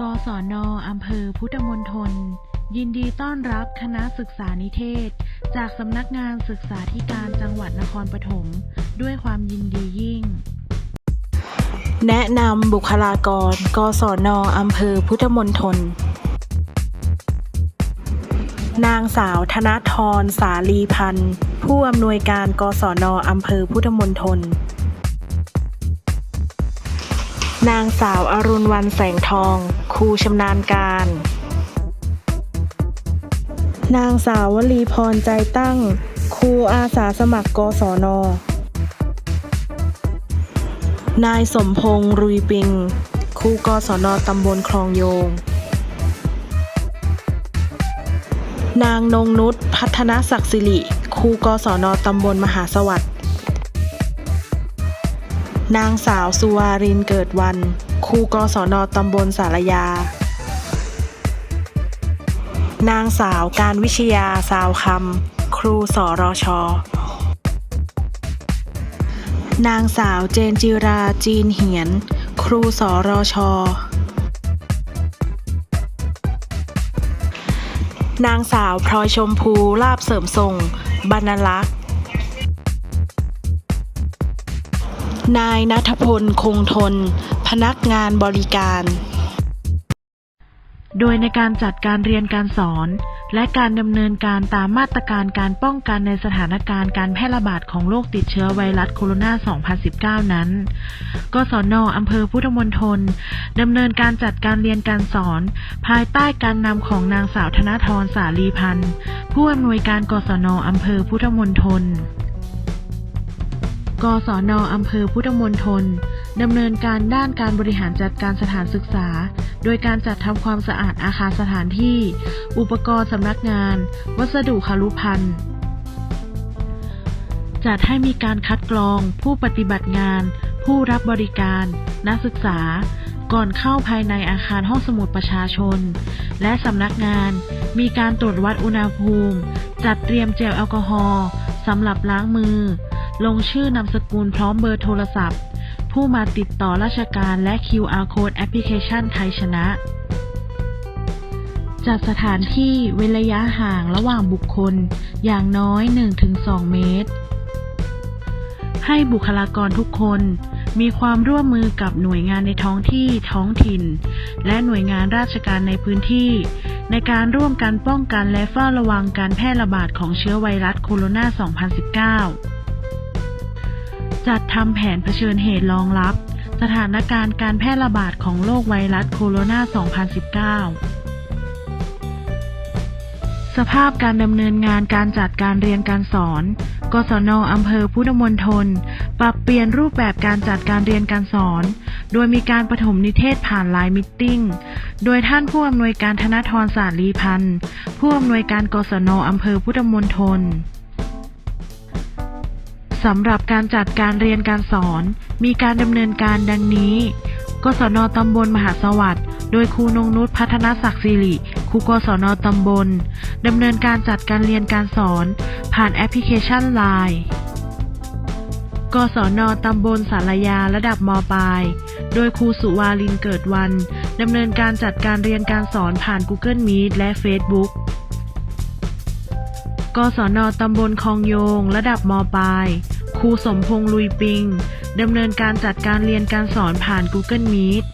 กศนอำเภอพุทธมณฑลยินดีต้อนรับคณะศึกษานิเทศ จากสำนักงานศึกษาธิการจังหวัดนครปฐมด้วยความยินดียิ่ง แนะนำบุคลากร กศนอำเภอพุทธมณฑลนางสาวธนทรสาลีพันธ์ ผู้อำนวยการ กศนอำเภอพุทธมณฑล นางสาวอรุณวันแสงทอง ครูชำนาญการ นางสาววลีพรใจตั้ง ครูอาสาสมัครกศน นายสมพงษ์รุยปิง ครูกศนตำบลคลองโยง นางนงนุชพัฒนศักดิ์สิริ ครูกศนตำบลมหาสวัสดิ์ นางสาวสุวารินเกิดวัน ครูกศนตำบลสารยา นางสาวการวิชยาสาวคำ ครูสรช นางสาวเจนจิราจีนเหียน ครูสรช นางสาวพลอยชมพูลาบเสริมทรงบรรลักษ นายนัทพล คงทน พนักงานบริการ โดยในการจัดการเรียนการสอน และการดำเนินการตามมาตรการการป้องกันในสถานการณ์การแพร่ระบาดของโรคติดเชื้อไวรัสโคโรนา 2019 นั้น กศนอำเภอพุทธมณฑลดำเนินการจัดการเรียนการสอน ภายใต้การนำของนางสาวธนทรสาลีพันธ์ผู้อำนวยการกศนอำเภอพุทธมณฑล กศนอำเภอพุทธมณฑลดำเนินการด้านการบริหารจัดการสถานศึกษา โดยการจัดทำความสะอาดอาคารสถานที่ อุปกรณ์สำนักงาน วัสดุคารุภัณฑ์จัดให้มีการคัดกรอง ผู้ปฏิบัติงาน ผู้รับบริการ นักศึกษา ก่อนเข้าภายในอาคารห้องสมุดประชาชน และสำนักงาน มีการตรวจวัดอุณหภูมิ จัดเตรียมเจลแอลกอฮอล์สำหรับล้างมือ ลงชื่อนามสกุลพร้อมเบอร์โทรศัพท์ ผู้มาติดต่อราชการและ QR Code แอปพลิเคชันไทยชนะ จัดสถานที่เว้นระยะห่างระหว่างบุคคล อย่างน้อย 1-2 เมตร ให้บุคลากรทุกคนมีความร่วมมือกับหน่วยงานในท้องที่ท้องถิ่น และหน่วยงานราชการในพื้นที่ ในการร่วมกันป้องกันและเฝ้าระวังการแพร่ระบาดของเชื้อไวรัสโคโรนา 2019 จัดทำแผนเผชิญเหตุรองรับ สถานการณ์การแพร่ระบาดของโรคไวรัสโคโรนา 2019สภาพการดำเนินงานการจัดการเรียนการสอน กศนอำเภอพุทธมณฑลปรับเปลี่ยนรูปแบบการจัดการเรียนการสอน โดยมีการปฐมนิเทศผ่านไลน์มิทติ้ง โดยท่านผู้อำนวยการธนทรศาสตร์ลีพันธ์ ผู้อำนวยการกศนอำเภอพุทธมณฑล สำหรับการจัดการเรียนการสอน มีการดำเนินการดังนี้ กศนตำบลมหาสวัสดิ์ โดยครูนงนุชพัฒนศักดิ์สิริ ครูกศนตำบลดำเนินการจัดการเรียนการสอน ผ่านแอปพลิเคชันไลน์กศนตำบลสารยาระดับมปลาย โดยครูสุวาลินเกิดวันดำเนินการจัดการเรียนการสอนผ่าน Google Meet และ Facebook กศนตำบลคลองโยง ระดับมปลาย รูสมพงษ์ลุยปิงดำเนินการจัดการเรียนการสอนผ่าน Google Meet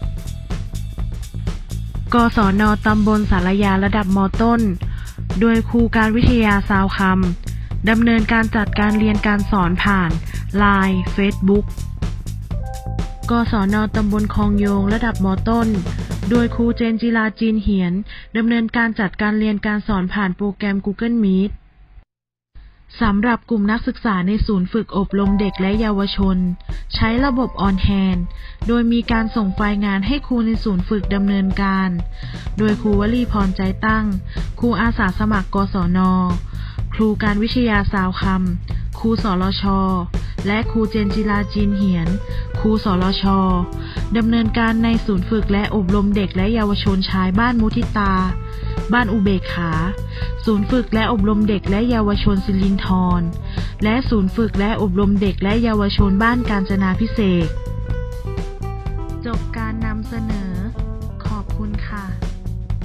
กศนตำบลสารยาระดับมต้น โดยครูการวิทยาสาวคำดำเนินการจัดการเรียนการสอนผ่าน Line Facebook กศนตำบลคลองโยงระดับมต้น โดยครูเจนจิราจีนเหียนดำเนินการจัดการเรียนการสอนผ่านโปรแกรม Google Meet สำหรับกลุ่มนักศึกษาในศูนย์ฝึกอบรมเด็กและเยาวชน ใช้ระบบออนแฮนโดยมีการส่งไฟล์งานให้ครูในศูนย์ฝึกดำเนินการ โดยครูวลีพรใจตั้ง ครูอาสาสมัครกศน ครูการวิทยาสาวคำครูสรช และครูเจนจิราจีนเหียน ครูสรชดำเนินการในศูนย์ฝึกและอบรมเด็กและเยาวชนชายบ้านมุทิตา บ้านอุเบกขา ศูนย์ฝึกและอบรมเด็กและเยาวชนสิรินทร และศูนย์ฝึกและอบรมเด็กและเยาวชนบ้านกาญจนาพิเศษ